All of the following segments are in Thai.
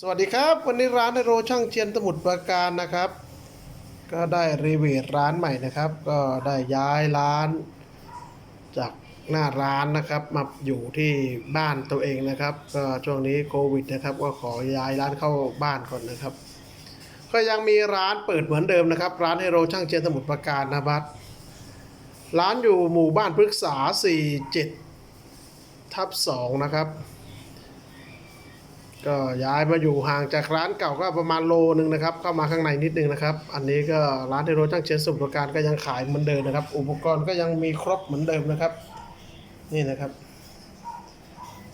สวัสดีครับ วันนี้ร้านในโรช่างเชียนสมุทรปราการนะครับ ก็ได้รีเวทร้านใหม่นะครับ ก็ได้ย้ายร้าน จากหน้าร้านนะครับมาอยู่ที่บ้านตัวเองนะครับ ก็ช่วงนี้โควิดนะครับก็ขอย้ายร้านเข้าบ้านก่อนนะครับ ก็ยังมีร้านเปิดเหมือนเดิมนะครับ ร้านให้โรช่างเชียนสมุทรปราการนะครับร้านอยู่หมู่บ้านพฤกษา 47ทับ2นะครับ ก็ย้ายมาอยู่ห่างจากร้านเก่าก็ประมาณโลนึงนะครับ เข้ามาข้างในนิดนึงนะครับ อันนี้ก็ร้านเทโรช่างเชียนสมุทรปราการก็ยังขายเหมือนเดิมนะครับ อุปกรณ์ก็ยังมีครบเหมือนเดิมนะครับ นี่นะครับ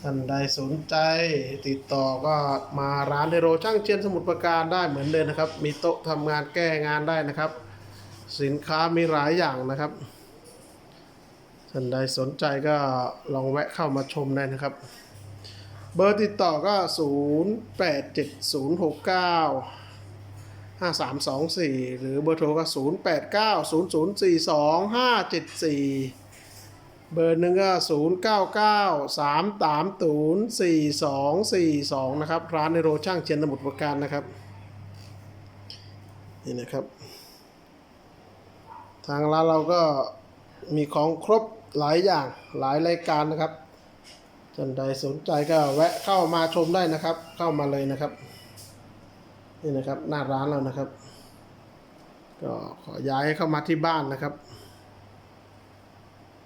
ท่านใดสนใจติดต่อก็มาร้านเทโรช่างเชียนสมุทรปราการได้เหมือนเดิมนะครับ มีโต๊ะทำงานแก้งานได้นะครับ สินค้ามีหลายอย่างนะครับท่านใดสนใจก็ลองแวะเข้ามาชมได้นะครับ เบอร์ติดต่อก็ 0 8 7 0 6 9 5 3 2 4 หรือเบอร์โทรก็ 0 8 9 0 0 4 2 5 7 4 เบอร์หนึ่งก็ 0 9 9 3 3 0 4 2 4 2 นะครับ ร้านในโรช่างเชียนสมุทรปราการนะครับ นี่นะครับ ทางร้านเราก็มีของครบหลายอย่างหลายรายการนะครับ ท่านใดสนใจก็แวะเข้ามาชมได้นะครับ เข้ามาเลยนะครับนี่นะครับหน้าร้านเรานะครับ ก็ขอย้ายเข้ามาที่บ้านนะครับ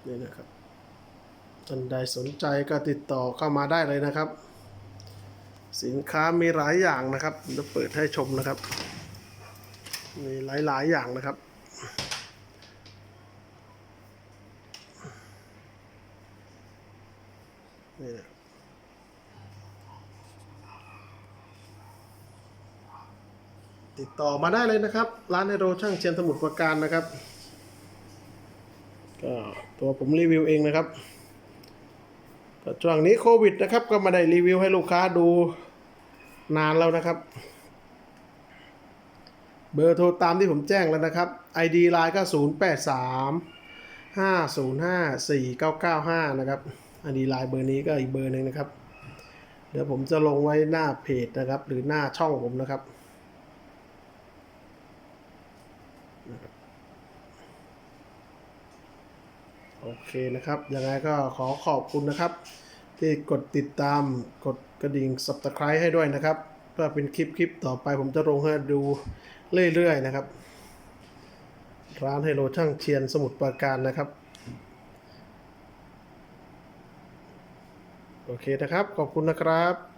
นี่นะครับท่านใดสนใจก็ติดต่อเข้ามาได้เลยนะครับ สินค้ามีหลายอย่างนะครับจะเปิดให้ชมนะครับ มีหลายๆอย่างนะครับ นี่นะ ติดต่อมาได้เลยนะครับ ร้านในโรช่างเชียนสมุทรปราการนะครับ ก็ตัวผมรีวิวเองนะครับก็ช่วงนี้โควิดนะครับ ก็มาได้รีวิวให้ลูกค้าดูนานแล้วนะครับ เบอร์โทรตามที่ผมแจ้งแล้วนะครับ ID ไลน์ก็ 0 8 3 5 0 5 4 9 9 5 นะครับ ID ไลน์เบอร์นี้ก็อีกเบอร์หนึ่งนะครับ เดี๋ยวผมจะลงไว้หน้าเพจนะครับ หรือหน้าช่องผมนะครับ โอเคนะครับ ยังไงก็ขอขอบคุณนะครับ ที่กดติดตามกดกระดิ่ง subscribe ให้ด้วยนะครับเพื่อเป็นคลิปคลิปต่อไปผมจะลงให้ดูเรื่อยๆนะครับ ร้านไฮโลช่างเชียนสมุทรปราการนะครับ โอเคนะครับ ขอบคุณนะครับ